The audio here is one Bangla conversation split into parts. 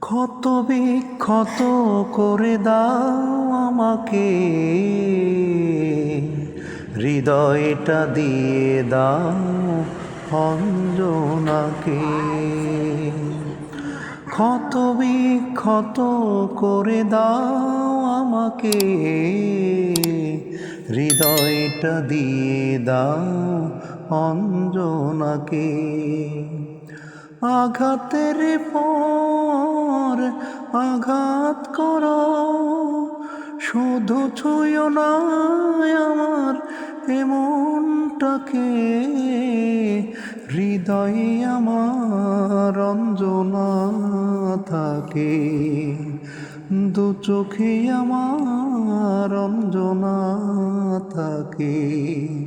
ক্ষত বিক্ষত করে দাও আমাকে। হৃদয়টা দিয়ে দাও অঞ্জনাকে। ক্ষত বিক্ষত করে দাও আমাকে। হৃদয়টা দিয়ে দাও অঞ্জনাকে। আঘাতের পর আঘাত করো। শুধু ছুঁয় না আমার এমনটাকে। হৃদয়ে আমার অঞ্জনা থাকে। দু চোখে আমার অঞ্জনা থাকে।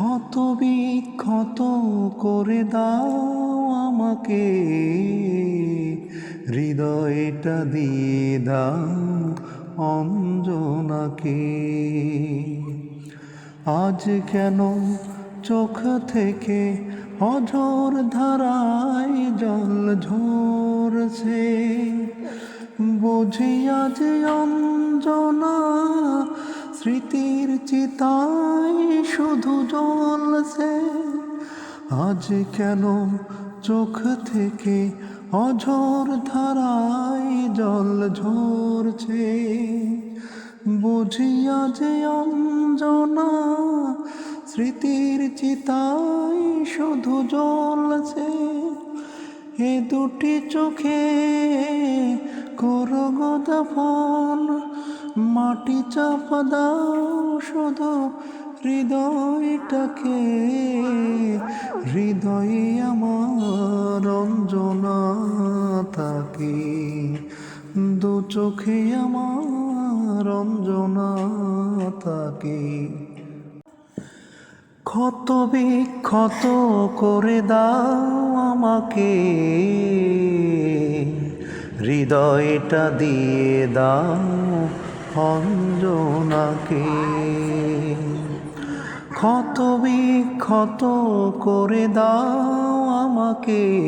ক্ষত বিক্ষত করে দাও আমাকে। হৃদয়টা দিয়ে দাও অঞ্জনাকে। আজ কেন চোখ থেকে অঝোর ধারায় জল ঝরছে? বুঝি আজ অঞ্জনা স্মৃতির চিতায় শুধু জ্বলছে। আজ কেন চোখ থেকে অঝোর ধারায় জল ঝরছে? বুঝিয়া যে অঞ্জনা স্মৃতির চিতায় শুধু জ্বলছে, এ দুটি চোখে করো গোদাফন মাটি চাপা দাও শুধু হৃদয়টাকে। হৃদয়ে আমার অঞ্জনা থাকে। দু চোখে আমার অঞ্জনা থাকে। ক্ষত বিক্ষত করে দাও আমাকে। হৃদয়টা দিয়ে দাও অঞ্জনাকে ক্ষত বিক্ষত করে দাও আমাকে।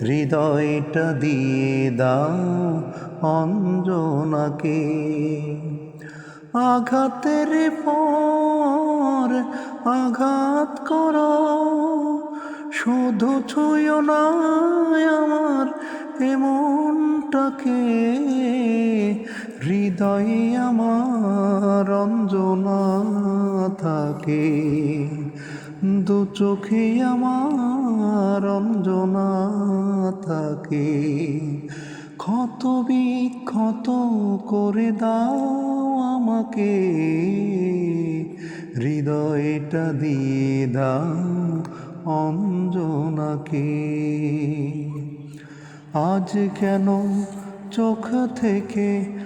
হৃদয়টা দিয়ে দাও অঞ্জনাকে। আঘাতের পর আঘাত কর। শুধু ছুঁয় না আমার এমনটাকে। হৃদয়ে আমার রঞ্জনা থাকে। দু চোখে আমার রঞ্জনা থাকে। ক্ষত বিক্ষত করে দাও আমাকে। হৃদয়টা দিয়ে দাও অঞ্জনাকে। আজ কেন চোখ থেকে